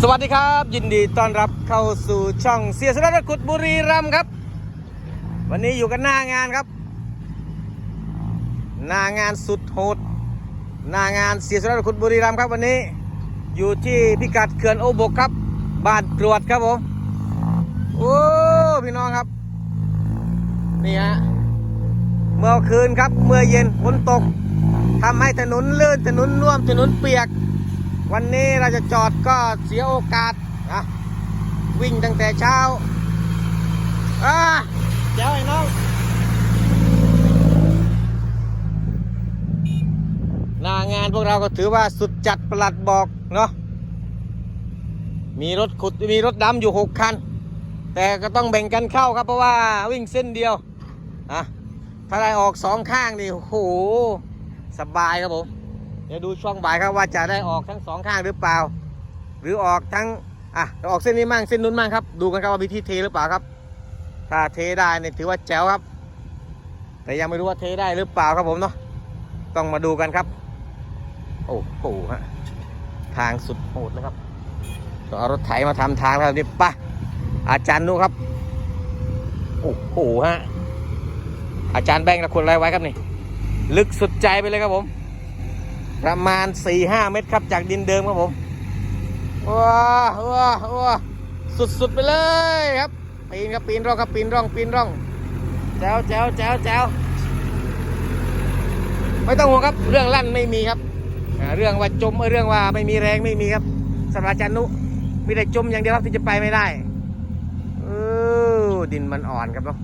สวัสดีครับ ยินดีต้อนรับเข้าสู่ช่องเสียสระขุดบุรีรัมย์ครับ วันนี้อยู่กันหน้างานครับ หน้างานสุดโหดหน้างานเสียสระขุดบุรีรัมย์ครับ วันนี้อยู่ที่พิกัดเขื่อนโอบกครับ บ้านกรวดครับผมโอ้พี่น้องครับนี่ฮะเมื่อคืนครับเมื่อเย็นฝนตกทำให้ถนนลื่นถนนน่วมถนนเปียก วันนี้เราจะจอดก็เสียโอกาสนะวิ่งตั้งแต่เช้าอ่าเจ้าไอ้น้องหน้างานพวกเราก็ถือว่าสุดจัดประหลัดบอกเนาะมีรถขุดมีรถดำอยู่หกคัน แต่ก็ต้องแบ่งกันเข้าครับเพราะว่าวิ่งเส้นเดียวอะถ้าได้ออกสองข้างนี่โอ้โหสบายครับผม เดี๋ยวดูช่วงบ่ายครับว่าจะได้ออกทั้งสองข้างหรือเปล่า หรือออกทั้งอะออกเส้นนี้มั่งเส้นนู้นมั่งครับ ดูกันครับว่ามีที่เทหรือเปล่าครับ ถ้าเทได้เนี่ยถือว่าแจ๋วครับ แต่ยังไม่รู้ว่าเทได้หรือเปล่าครับผมเนาะต้องมาดูกันครับ โอ้โหฮะทางสุดโหดเลยครับต้องเอารถไถมาทำทางแล้วนี่ปะอาจารย์นุครับโอ้โหฮะอาจารย์แบงค์ละคนไรไว้ครับนี่ ลึกสุดใจไปเลยครับผม ประมาณ4-5เมตรครับจากดินเดิมครับผมว้าวว้าวว้าวสุดๆไปเลยครับ ปีนครับปีนร่องครับปีนร่องปีนร่องแจวแจวแจวแจวไม่ต้องห่วงครับ เรื่องลั่นไม่มีครับ เรื่องว่าจมเรื่องว่าไม่มีแรงไม่มีครับสำหรับอาจารย์นุมีแต่จมอย่างเดียวครับที่จะไปไม่ได้เออดินมันอ่อนครับเนาะ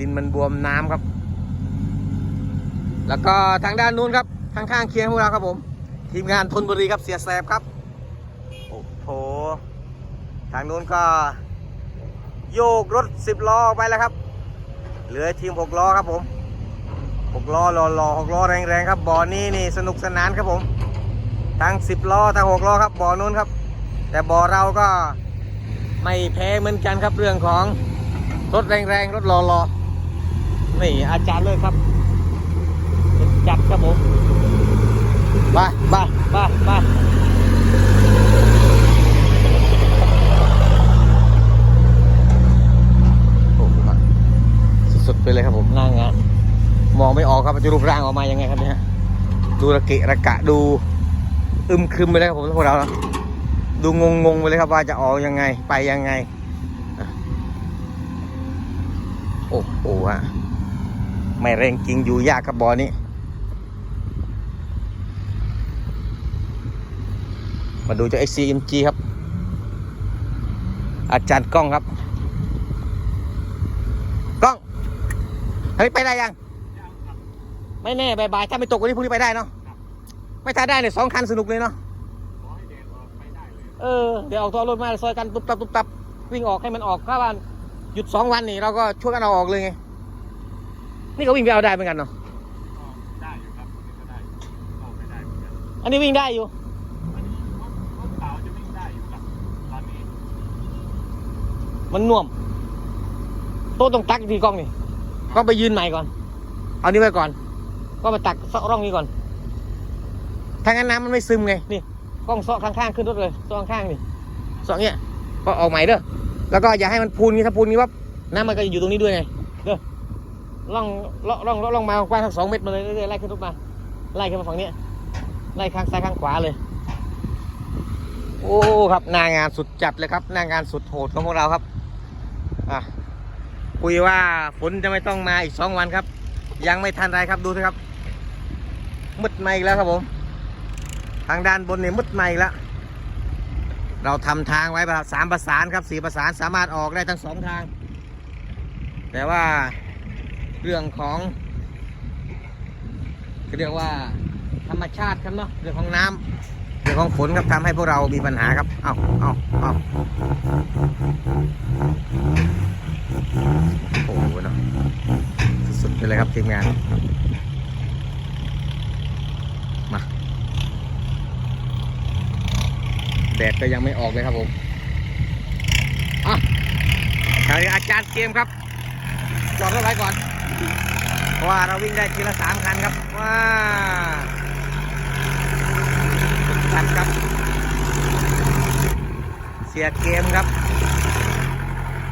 ดินมันบวมน้ำครับ แล้วก็ทางด้านนู้นครับ ข้างๆเคียงพวกเราครับผม ทีมงานทนบุรีครับเสียแสบครับโอ้โหทางนู้นก็โยกรถสิบล้อไปแล้วครับ เหลือทีมหกล้อครับผมหกล้อหล่อหล่อหกล้อแรงๆครับบ่อนี้นี่สนุกสนานครับผมทั้งสิบล้อทั้งหกล้อครับบ่อนู้นครับ แต่บ่อเราก็ไม่แพ้เหมือนกันครับเรื่องของรถแรงๆรถหล่อหล่อนี่อาจารย์เลยครับจัดครับผม ไปไปไปไปโอ้โหครับสุดๆไปเลยครับผมหน้างาน มองไม่ออกครับจะรูปร่างออกมายังไงครับเนี่ยดูระเกะระกะดูอึมครึมไปเลยครับผมพวกเรานะดูงงงๆไปเลยครับว่าจะออกยังไงไปยังไงโอ้โหฮะไม่เร่งจริงอยู่ยากกับบอนี้ มาดูเจ้า XCMG ครับ อาจารย์กล้องครับ กล้องเฮ้ยไปได้ยัง ไม่แน่บายๆถ้าไม่ตกวันนี้พรุ่งนี้ไปได้เนาะไม่ถ้าได้เนี่ยสองคันสนุกเลยเนาะเออเดี๋ยวออกตัวรถมาซอยกันตุ๊บตับตุ๊บตับวิ่งออกให้มันออกถ้าวันหยุดสองวันนี่เราก็ช่วยกันเอาออกเลยไง นี่ก็วิ่งไปเอาได้เหมือนกันเนาะได้อยู่ครับก็ได้ออกไม่ได้เหมือนกันอันนี้วิ่งได้อยู่ อันนี้รถรถเปล่าจะวิ่งได้อยู่ครับตอนนี้ มันน่วม โต๊ะตรงตักอีกทีกล้องนี่ก็ไปยืนใหม่ก่อน เอานี้ไว้ก่อน ก็ไปตักเซาะร่องนี้ก่อนถ้างั้นน้ำมันไม่ซึมไงนี่กล้องเซาะข้างๆขึ้นรถเลยเซาะข้างๆนี่เซาะเงี้ยก็ออกใหม่เด้อแล้วก็อย่าให้มันพูนงี้ถ้าพูนงี้ปั๊บน้ำมันก็จะอยู่ตรงนี้ด้วยไงเด้อล่องล่องล่องล่องมากว้างทั้งสองเมตรมาเลยเรื่อยๆไล่ขึ้นรถมาไล่ขึ้นมาฝั่งนี้ไล่ข้างซ้ายข้างขวาเลย โอ้ครับหนางานสุดจัดเลยครับหนางานสุดโหดของพวกเราครับ อะคุยว่าฝนจะไม่ต้องมาอีกสองวันครับ ยังไม่ทันไรครับดูสิครับมืดมาอีกแล้วครับผม ทางด้านบนเนี่ยมืดมาอีกแล้วเราทำทางไว้แบบสามประสานครับสี่ประสานสามารถออกได้ทั้งสองทาง แต่ว่าเรื่องของเรียกว่าธรรมชาติครับเนาะเรื่องของน้ำ เรื่องของฝนครับทำให้พวกเรามีปัญหาครับ เอาเอาเอาโอ้โหเนาะสุดๆไปเลยครับทีมงาน มา แดดก็ยังไม่ออกเลยครับผมอะทาอาจารย์เกมครับ จอดรถไว้ก่อน เพราะว่าเราวิ่งได้ทีละสามคันครับ ว้า คันครับ เสียเกมครับ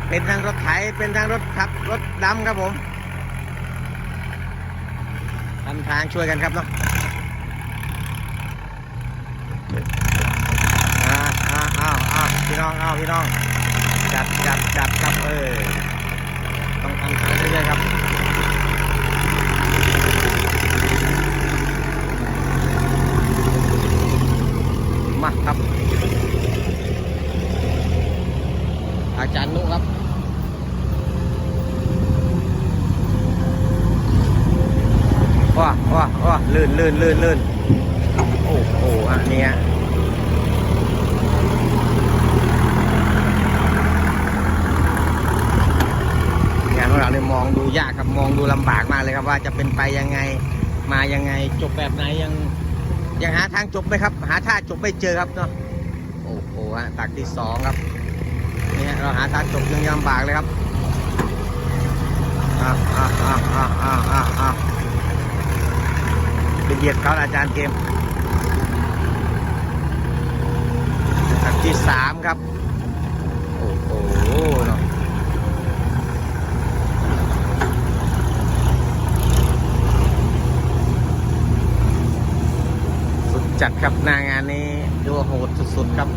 เป็นทั้งรถไถเป็นทั้งรถขับรถดำครับผมทำทางช่วยกันครับเนาะอ้าวอ้าวพี่น้องอ้าวพี่น้อง จัดจัดจัดครับเออต้องทำทางเรื่อยๆครับ มาครับ อาจารย์นุครับ ว้าว้าว้า ลื่นลื่นลื่นลื่นโอ้โหอันนี้ฮะงานของเราเนี่ยมองดูยากครับมองดูลำบากมากเลยครับว่าจะเป็นไปยังไงมายังไงจบแบบไหนยังยังหาทางจบไหมครับ หาท่าจบไม่เจอครับเนาะโอ้โหฮะตักที่สองครับนี่ฮะเราหาทางจบยังลำบากเลยครับอ่าอ่าอ่าอ่าอ่าอ่าอ่า ไปเหยียดเขาอาจารย์เกมตักที่สามครับ โอ้โหเนาะสุดจัดครับหน้างานนี้ดูโหดสุดๆครับ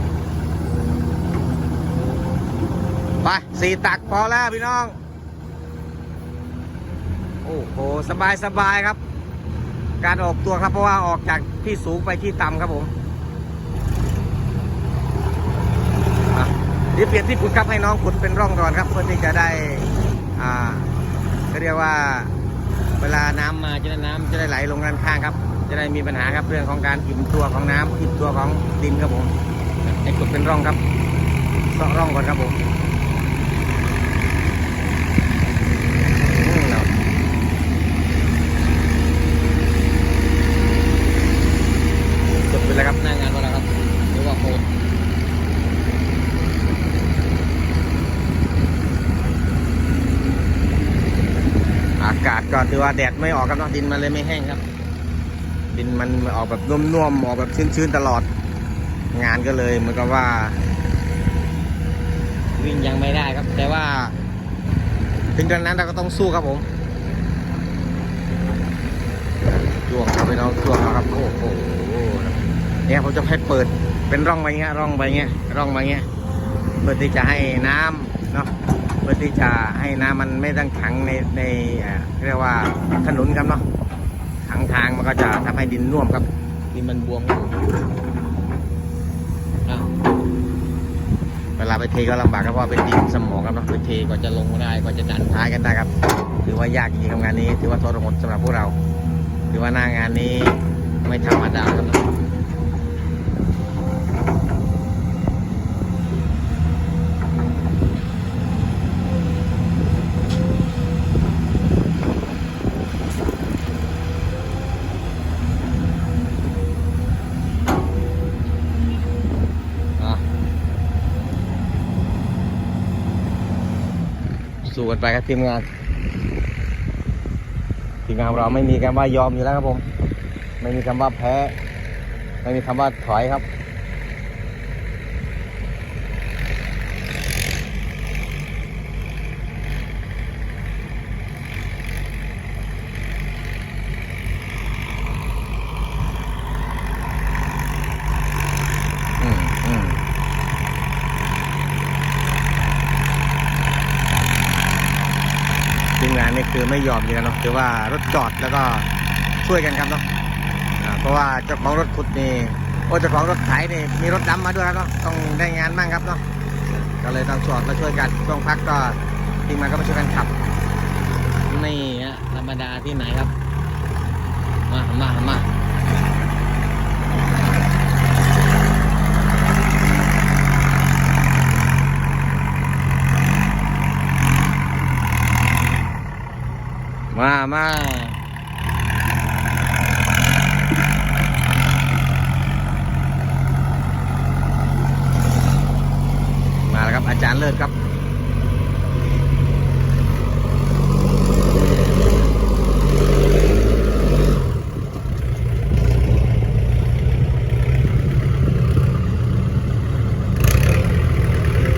ไปสี่ตักพอแล้วพี่น้อง โอ้โห สบายสบายครับ การออกตัวครับเพราะว่าออกจากที่สูงไปที่ต่ำครับผมอะเดี๋ยวเปลี่ยนที่ขุดครับให้น้องขุดเป็นร่องก่อนครับเพื่อที่จะได้อ่าเขาเรียกว่าเวลาน้ำมาจะได้น้ำจะได้ไหลลงด้านข้างครับ จะได้มีปัญหาครับเรื่องของการอิ่มตัวของน้ำอิ่มตัวของดินครับผมให้ขุดเป็นร่องครับเซาะร่องก่อนครับผมอืมเนาะจบไปแล้วครับหน้างานของเราครับเรียกว่าโคตรอา ก็ถือว่าแดดไม่ออกครับเนาะดินมันเลยไม่แห้งครับ ดินมันออกแบบนุ่มๆออกแบบชื้นๆตลอด งานก็เลยเหมือนกับว่า วิ่งยังไม่ได้ครับ แต่ว่า ถึงกระนั้นเราก็ต้องสู้ครับผมช่วงครับพี่น้องช่วงครับโอ้โหเนี่ยผมจะให้เปิดเป็นร่องไปเงี้ยร่องไปเงี้ยร่องไปเงี้ยเพื่อที่จะให้น้ำ เนาะเพื่อที่จะให้น้ำมันไม่ต้องขังในในเรียกว่าถนนครับเนาะทางทางมันก็จะทำให้ดินน่วมครับดินมันบวมเวลาไปเทก็ลำบากครับเพราะเป็นดินสมองครับเนาะไปเทก็จะลงได้ก็จะดันท้ายกันได้ครับ ถือว่ายากจริงๆครับงานนี้ ถือว่าทรหดสำหรับพวกเรา ถือว่าหน้างานนี้ไม่ธรรมดาครับ สู้กันไปครับทีมงาน ทีมงานเราไม่มีคำว่ายอมอยู่แล้วครับผม ไม่มีคำว่าแพ้ ไม่มีคำว่าถอยครับ อืมอืม ทีมงานนี่ คือไม่ยอมดีแล้วเนาะถือว่ารถจอดแล้วก็ช่วยกันครับเนาะเพราะว่าเจ้าของรถขุดนี่โอ้เจ้าของรถไถนี่มีรถดำมาด้วยครับเนาะต้องได้งานบ้างครับเนาะก็เลยต้องจอดมาช่วยกันช่วงพักก็ทีมงานก็มาช่วยกันขับนี่ฮะธรรมดาที่ไหนครับ มามามา มามามาแล้วครับอาจารย์เลิศครับ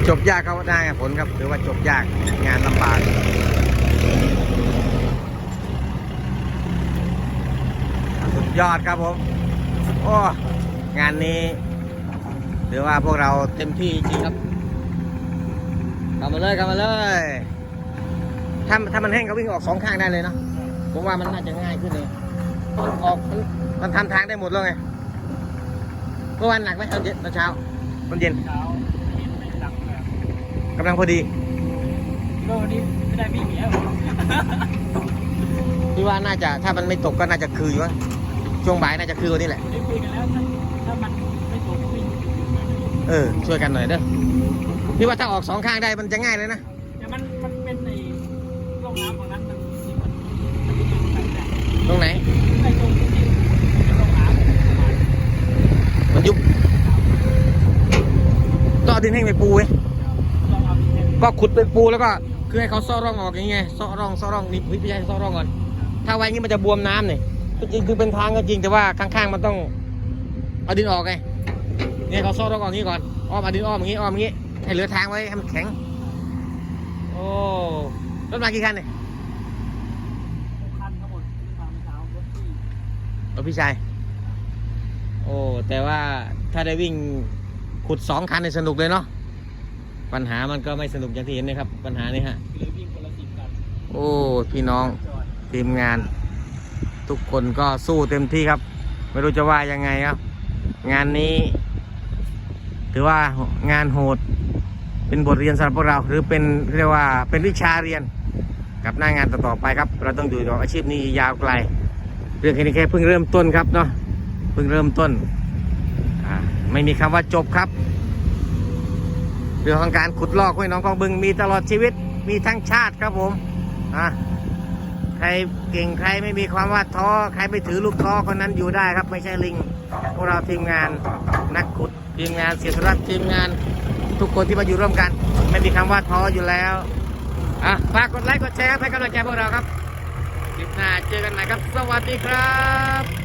จบยากครับได้ผลครับถือว่าจบยากงานลำบากสุด ยอดครับผม โอ้ งานนี้ถือว่าพวกเราเต็มที่จริงครับกลับมาเลยกลับมาเลยถ้าถ้ามันแห้งก็วิ่งออกสองข้างได้เลยเนาะผมว่ามันน่าจะง่ายขึ้นเลยมันออกมันมันทำทางได้หมดแล้วไงเมื่อวานหนักไหมตอนเย็นตอนเช้าตอนเย็นเช้าเห็นไม่ดังเลยกำลังพอดีก็วันนี้ไม่ได้พี่เมียพี่ว่าน่าจะถ้ามันไม่ตกก็น่าจะคืออยู่วะ ช่วงบ่ายน่าจะคือว่านี้แหละ ได้คุยกันแล้วถ้าถ้ามันไม่ตกก็วิ่งเออ ช่วยกันหน่อยเด้อพี่ว่าถ้าออกสองข้างได้มันจะง่ายเลยนะ แต่มันมันเป็นในร่องน้ำของนั้นมันมีมันมันมีอะไรแต่ตรงไหนไม่ตรงที่เป็นร่องน้ำประมาณมันยุบต้องเอาดินแห้งไปปูเว้ยลองเอาดินแดงก็ขุดเป็นปูแล้วก็ คือให้เขาซ่อร่องออกอย่างเงี้ยซ่อร่องซ่อร่องนี่พี่ใช่ซ่อร่องก่อน ถ้าไว้อย่างงี้มันจะบวมน้ำเนี่ย จริงคือเป็นทางก็จริงแต่ว่าข้างๆมันต้องเอาดินออกไงเนี่ยเขาซ่อร่องออกอย่างงี้ก่อนอ้อมเอาดินอ้อมอย่างงี้อ้อมอย่างงี้ให้เหลือทางไว้ให้มันแข็ง โอ้รถมากี่คันเนี่ยคันทั้งหมดที่มาเช้ารถที่พี่ชายโอ้แต่ว่าถ้าได้วิ่งขุดสองคันในสนุกเลยเนาะปัญหามันก็ไม่สนุกอย่างที่เห็นนะครับ ปัญหานี้ฮะโอ้พี่น้องทีมงาน ทุกคนก็สู้เต็มที่ครับ ไม่รู้จะว่ายังไงครับ งานนี้ ถือว่างานโหด เป็นบทเรียนสำหรับพวกเรา หรือเป็นเรียกว่าเป็นวิชาเรียนกับหน้างานต่อไปครับ เราต้องอยู่กับอาชีพนี้ยาวไกล เรื่องแค่นี้แค่เพิ่งเริ่มต้นครับเนาะเพิ่งเริ่มต้นไม่มีคำว่าจบครับเรื่องของการขุดลอกห้วยน้องกองบึงมีตลอดชีวิตมีทั้งชาติครับผมอะ ใครเก่งใครไม่มีความว่าท้อใครไม่ถือลูกท้อคนนั้นอยู่ได้ครับไม่ใช่ลิงพวกเราทีมงานนักขุดทีมงานเสียสละทีมงาน ทุกคนที่มาอยู่ร่วมกัน ไม่มีคำว่าท้ออยู่แล้วอะฝากกดไลค์กดแชร์ให้กำลังใจพวกเราครับคลิปหน้าเจอกันใหม่ครับ สวัสดีครับ